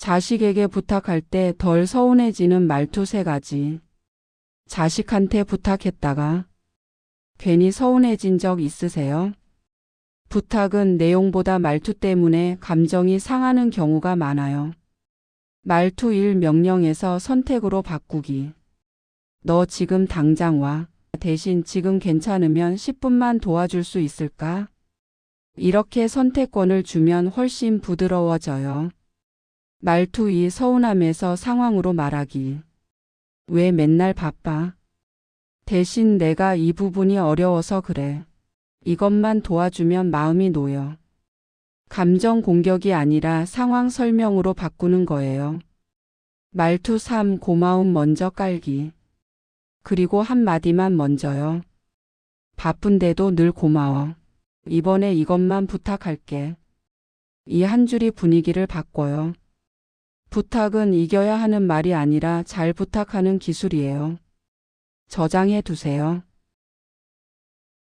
자식에게 부탁할 때 덜 서운해지는 말투 세 가지. 자식한테 부탁했다가 괜히 서운해진 적 있으세요? 부탁은 내용보다 말투 때문에 감정이 상하는 경우가 많아요. 말투 1 명령에서 선택으로 바꾸기. 너 지금 당장 와. 대신 지금 괜찮으면 10분만 도와줄 수 있을까? 이렇게 선택권을 주면 훨씬 부드러워져요. 말투 2 서운함에서 상황으로 말하기. 왜 맨날 바빠? 대신 내가 이 부분이 어려워서 그래. 이것만 도와주면 마음이 놓여. 감정 공격이 아니라 상황 설명으로 바꾸는 거예요. 말투 3 고마움 먼저 깔기. 그리고 한마디만 먼저요. 바쁜데도 늘 고마워. 이번에 이것만 부탁할게. 이 한 줄이 분위기를 바꿔요. 부탁은 이겨야 하는 말이 아니라 잘 부탁하는 기술이에요. 저장해 두세요.